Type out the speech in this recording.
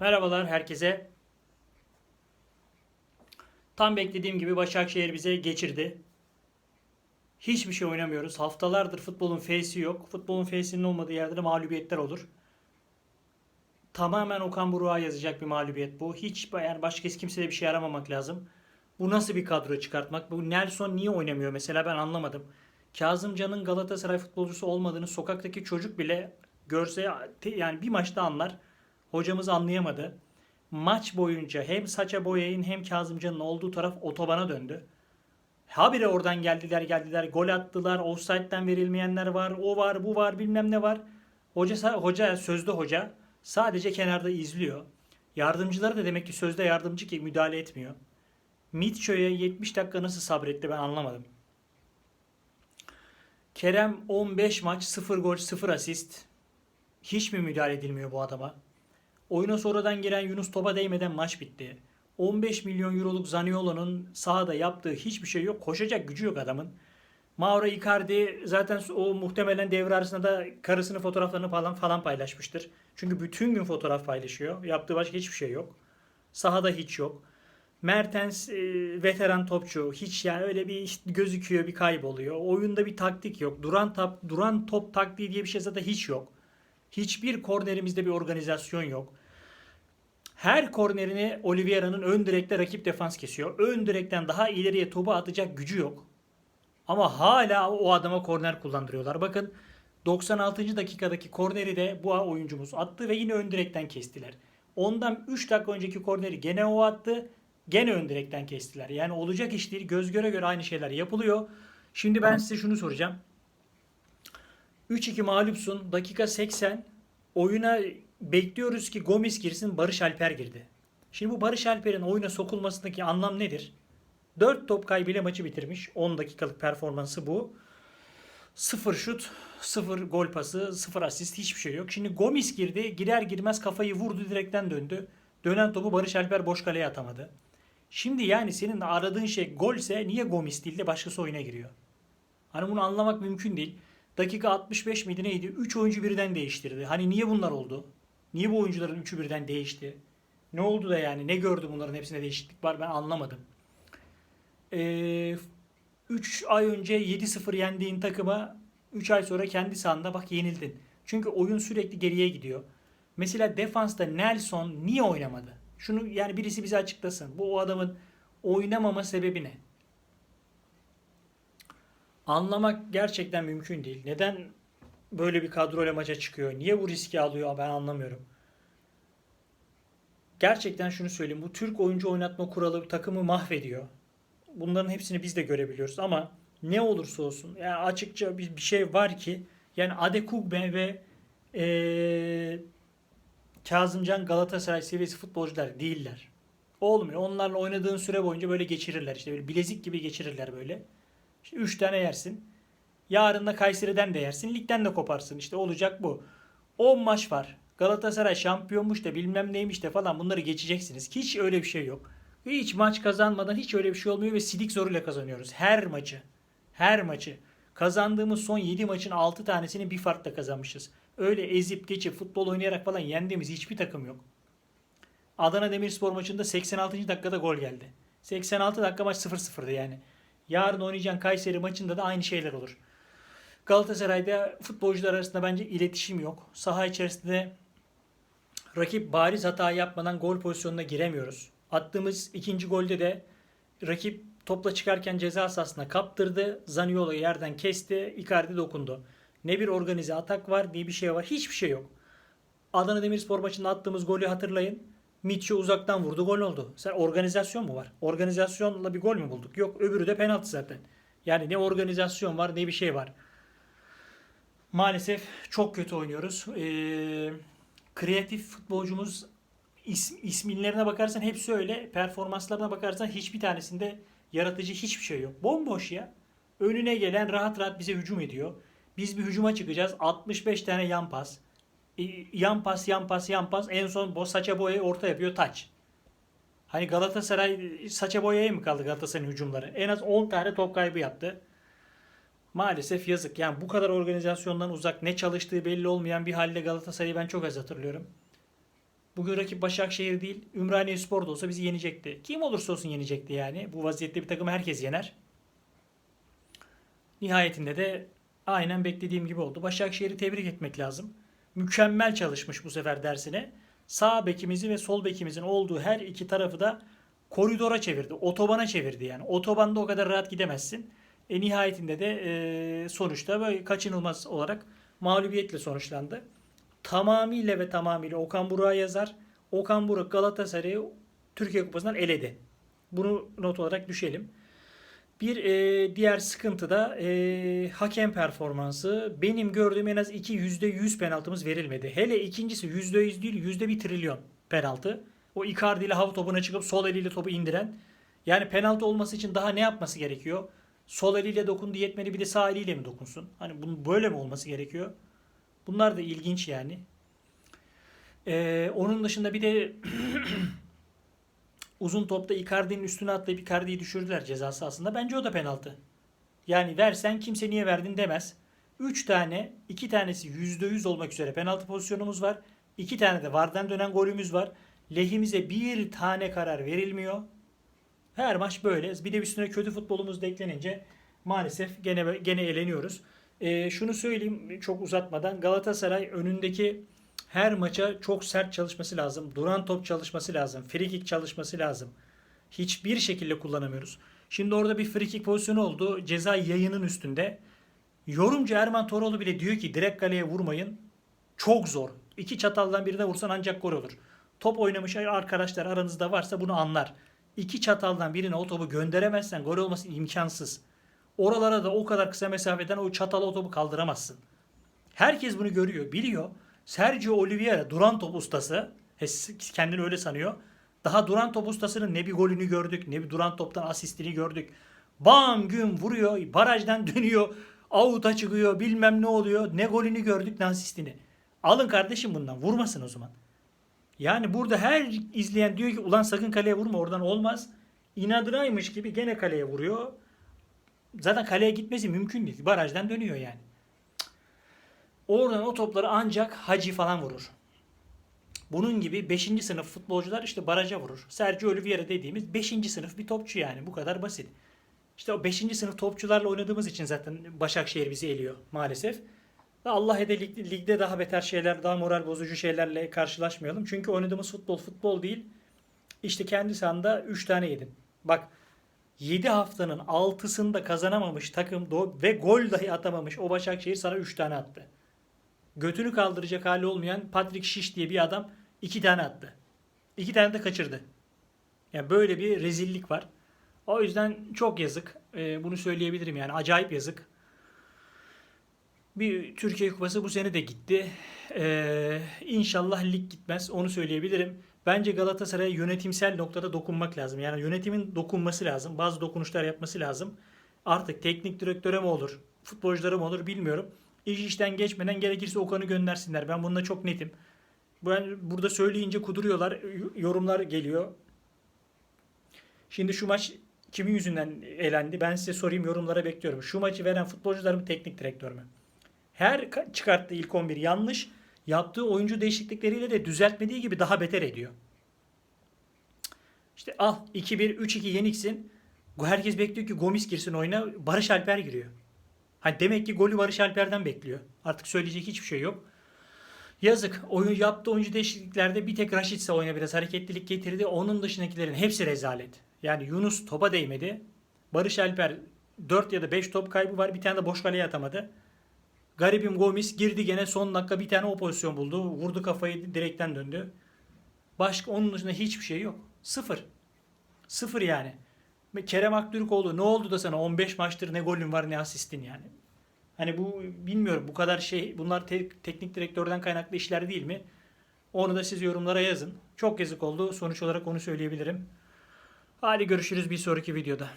Merhabalar herkese. Tam beklediğim gibi Başakşehir bize geçirdi. Hiçbir şey oynamıyoruz. Haftalardır futbolun face'i yok. Futbolun face'inin olmadığı yerde de mağlubiyetler olur. Tamamen Okan Buruk'a yazacak bir mağlubiyet bu. Hiç yani başka kimseye bir şey yaramamak lazım. Bu nasıl bir kadro çıkartmak? Bu Nelson niye oynamıyor mesela ben anlamadım. Kazımcan'ın Galatasaray futbolcusu olmadığını sokaktaki çocuk bile görse yani bir maçta anlar. Hocamız anlayamadı. Maç boyunca hem Saça Boya'nın hem Kazımcan'ın olduğu taraf otobana döndü. Habire oradan geldiler geldiler gol attılar. Offside'den verilmeyenler var. O var bu var bilmem ne var. Hoca, hoca sözde hoca sadece kenarda izliyor. Yardımcıları da demek ki sözde yardımcı ki müdahale etmiyor. Mitcho'ya 70 dakika nasıl sabretti ben anlamadım. Kerem 15 maç 0 gol 0 asist. Hiç mi müdahale edilmiyor bu adama? Oyuna sonradan giren Yunus topa değmeden maç bitti. 15 milyon euroluk Zaniolo'nun sahada yaptığı hiçbir şey yok. Koşacak gücü yok adamın. Mauro Icardi zaten o muhtemelen devre arasında da karısının fotoğraflarını falan falan paylaşmıştır. Çünkü bütün gün fotoğraf paylaşıyor. Yaptığı başka hiçbir şey yok. Sahada hiç yok. Mertens e, veteran topçu. Hiç yani öyle bir işte gözüküyor bir kayboluyor. Oyunda bir taktik yok. Duran top, duran top taktiği diye bir şey zaten hiç yok. Hiçbir kornerimizde bir organizasyon yok. Her kornerini Oliveira'nın ön direkte rakip defans kesiyor. Ön direkten daha ileriye topu atacak gücü yok. Ama hala o adama korner kullandırıyorlar. Bakın 96. dakikadaki korneri de bu oyuncumuz attı ve yine ön direkten kestiler. Ondan 3 dakika önceki korneri gene o attı. Gene ön direkten kestiler. Yani olacak iş değil. Göz göre göre aynı şeyler yapılıyor. Şimdi ben size şunu soracağım. 3-2 mağlupsun. Dakika 80. Oyuna bekliyoruz ki Gomis girsin. Barış Alper girdi. Şimdi bu Barış Alper'in oyuna sokulmasındaki anlam nedir? 4 top kaybıyla maçı bitirmiş. 10 dakikalık performansı bu. 0 şut, 0 gol pası, 0 asist hiçbir şey yok. Şimdi Gomis girdi. Girer girmez kafayı vurdu direkten döndü. Dönen topu Barış Alper boş kaleye atamadı. Şimdi yani senin aradığın şey golse niye Gomis değil de başkası oyuna giriyor? Hani bunu anlamak mümkün değil. Dakika 65 miydi neydi? 3 oyuncu birden değiştirdi. Hani niye bunlar oldu? Niye bu oyuncuların 3'ü birden değişti? Ne oldu da yani? Ne gördü bunların hepsinde değişiklik var ben anlamadım. Ee, 3 ay önce 7-0 yendiğin takıma 3 ay sonra kendi sahanda bak yenildin. Çünkü oyun sürekli geriye gidiyor. Mesela defansta Nelson niye oynamadı? Şunu yani birisi bize açıklasın. Bu o adamın oynamama sebebi ne? Anlamak gerçekten mümkün değil. Neden böyle bir kadroyla maça çıkıyor? Niye bu riski alıyor ben anlamıyorum. Gerçekten şunu söyleyeyim. Bu Türk oyuncu oynatma kuralı takımı mahvediyor. Bunların hepsini biz de görebiliyoruz ama ne olursa olsun yani açıkça bir, bir şey var ki yani Adekugbe ve ee, Kazımcan Galatasaray seviyesi futbolcular değiller. Olmuyor. Onlarla oynadığın süre boyunca böyle geçirirler. İşte böyle bilezik gibi geçirirler böyle. İşte 3 tane yersin. Yarın da Kayseri'den de yersin. Ligden de koparsın. İşte olacak bu. 10 maç var. Galatasaray şampiyonmuş da bilmem neymiş de falan bunları geçeceksiniz. Hiç öyle bir şey yok. Hiç maç kazanmadan hiç öyle bir şey olmuyor ve sidik zoruyla kazanıyoruz. Her maçı. Her maçı. Kazandığımız son 7 maçın 6 tanesini bir farkla kazanmışız. Öyle ezip geçip futbol oynayarak falan yendiğimiz hiçbir takım yok. Adana Demirspor maçında 86. dakikada gol geldi. 86 dakika maç 0-0'dı yani. Yarın oynayacağın Kayseri maçında da aynı şeyler olur. Galatasaray'da futbolcular arasında bence iletişim yok. Saha içerisinde rakip bariz hata yapmadan gol pozisyonuna giremiyoruz. Attığımız ikinci golde de rakip topla çıkarken ceza sahasına kaptırdı. Zaniolo yerden kesti. Icardi dokundu. Ne bir organize atak var ne bir şey var. Hiçbir şey yok. Adana Demirspor maçında attığımız golü hatırlayın. Mitchell uzaktan vurdu gol oldu. Sen organizasyon mu var? Organizasyonla bir gol mü bulduk? Yok öbürü de penaltı zaten. Yani ne organizasyon var ne bir şey var. Maalesef çok kötü oynuyoruz. Ee, kreatif futbolcumuz is, isminlerine bakarsan hepsi öyle. Performanslarına bakarsan hiçbir tanesinde yaratıcı hiçbir şey yok. Bomboş ya. Önüne gelen rahat rahat bize hücum ediyor. Biz bir hücuma çıkacağız. 65 tane yan pas. Yan pas, yan pas, yan pas. En son bo saça boyayı orta yapıyor taç. Hani Galatasaray saça boyaya mı kaldı Galatasaray'ın hücumları? En az 10 tane top kaybı yaptı. Maalesef yazık. Yani bu kadar organizasyondan uzak ne çalıştığı belli olmayan bir halde Galatasaray'ı ben çok az hatırlıyorum. Bugün rakip Başakşehir değil, Ümraniye Spor da olsa bizi yenecekti. Kim olursa olsun yenecekti yani. Bu vaziyette bir takım herkes yener. Nihayetinde de aynen beklediğim gibi oldu. Başakşehir'i tebrik etmek lazım. Mükemmel çalışmış bu sefer dersine. Sağ bekimizi ve sol bekimizin olduğu her iki tarafı da koridora çevirdi. Otobana çevirdi yani. Otobanda o kadar rahat gidemezsin. E, nihayetinde de e, sonuçta böyle kaçınılmaz olarak mağlubiyetle sonuçlandı. Tamamıyla ve tamamıyla Okan Burak'a yazar. Okan Burak Galatasaray'ı Türkiye Kupası'ndan eledi. Bunu not olarak düşelim. Bir e, diğer sıkıntı da e, hakem performansı. Benim gördüğüm en az iki yüzde yüz penaltımız verilmedi. Hele ikincisi yüzde yüz değil yüzde bir trilyon penaltı. O Icardi ile hava topuna çıkıp sol eliyle topu indiren. Yani penaltı olması için daha ne yapması gerekiyor? Sol eliyle dokundu yetmedi bir de sağ eliyle mi dokunsun? Hani bunun böyle mi olması gerekiyor? Bunlar da ilginç yani. Ee, onun dışında bir de uzun topta Icardi'nin üstüne atlayıp Icardi'yi düşürdüler ceza sahasında. Bence o da penaltı. Yani versen kimse niye verdin demez. 3 tane, 2 tanesi %100 olmak üzere penaltı pozisyonumuz var. 2 tane de vardan dönen golümüz var. Lehimize bir tane karar verilmiyor. Her maç böyle. Bir de üstüne kötü futbolumuz da eklenince maalesef gene gene eleniyoruz. Ee, şunu söyleyeyim çok uzatmadan Galatasaray önündeki her maça çok sert çalışması lazım. Duran top çalışması lazım. Free kick çalışması lazım. Hiçbir şekilde kullanamıyoruz. Şimdi orada bir free kick pozisyonu oldu. Ceza yayının üstünde. Yorumcu Erman Toroğlu bile diyor ki direkt kaleye vurmayın. Çok zor. İki çataldan birine vursan ancak gol olur. Top oynamış arkadaşlar aranızda varsa bunu anlar. İki çataldan birine o topu gönderemezsen gol olması imkansız. Oralara da o kadar kısa mesafeden o çatal o topu kaldıramazsın. Herkes bunu görüyor, biliyor. Sergio Oliveira duran top ustası. Kendini öyle sanıyor. Daha duran top ustasının ne bir golünü gördük, ne bir duran toptan asistini gördük. Bam gün vuruyor, barajdan dönüyor, avuta çıkıyor, bilmem ne oluyor. Ne golünü gördük, ne asistini. Alın kardeşim bundan, vurmasın o zaman. Yani burada her izleyen diyor ki ulan sakın kaleye vurma oradan olmaz. İnadınaymış gibi gene kaleye vuruyor. Zaten kaleye gitmesi mümkün değil. Barajdan dönüyor yani. Oradan o topları ancak Hacı falan vurur. Bunun gibi 5. sınıf futbolcular işte baraja vurur. Sergio Oliveira dediğimiz 5. sınıf bir topçu yani. Bu kadar basit. İşte o 5. sınıf topçularla oynadığımız için zaten Başakşehir bizi eliyor maalesef. Allah ede lig, ligde daha beter şeyler, daha moral bozucu şeylerle karşılaşmayalım. Çünkü oynadığımız futbol futbol değil. İşte kendi sahanda 3 tane yedin. Bak 7 haftanın 6'sında kazanamamış takım ve gol dahi atamamış o Başakşehir sana 3 tane attı. Götünü kaldıracak hali olmayan Patrick Şiş diye bir adam 2 tane attı. 2 tane de kaçırdı. Yani böyle bir rezillik var. O yüzden çok yazık. Ee, bunu söyleyebilirim yani acayip yazık. Bir Türkiye Kupası bu sene de gitti. Ee, inşallah lig gitmez. Onu söyleyebilirim. Bence Galatasaray'a yönetimsel noktada dokunmak lazım. Yani yönetimin dokunması lazım. Bazı dokunuşlar yapması lazım. Artık teknik direktöre mi olur, futbolculara mı olur bilmiyorum. İş işten geçmeden gerekirse Okan'ı göndersinler. Ben bunda çok netim. Ben burada söyleyince kuduruyorlar. Yorumlar geliyor. Şimdi şu maç kimin yüzünden elendi? Ben size sorayım yorumlara bekliyorum. Şu maçı veren futbolcular mı teknik direktör mü? Her çıkarttığı ilk 11 yanlış. Yaptığı oyuncu değişiklikleriyle de düzeltmediği gibi daha beter ediyor. İşte al 2-1 3-2 yeniksin. Herkes bekliyor ki Gomis girsin oyuna. Barış Alper giriyor. Hani demek ki golü Barış Alper'den bekliyor. Artık söyleyecek hiçbir şey yok. Yazık. Oyun yaptığı oyuncu değişikliklerde bir tek Raşit ise oyuna biraz hareketlilik getirdi. Onun dışındakilerin hepsi rezalet. Yani Yunus topa değmedi. Barış Alper 4 ya da 5 top kaybı var. Bir tane de boş kaleye atamadı. Garibim Gomis girdi gene son dakika bir tane o pozisyon buldu. Vurdu kafayı direkten döndü. Başka onun dışında hiçbir şey yok. Sıfır. Sıfır yani. Kerem Aktürkoğlu ne oldu da sana 15 maçtır ne golün var ne asistin yani. Hani bu bilmiyorum bu kadar şey bunlar te- teknik direktörden kaynaklı işler değil mi? Onu da siz yorumlara yazın. Çok yazık oldu. Sonuç olarak onu söyleyebilirim. Hadi görüşürüz bir sonraki videoda.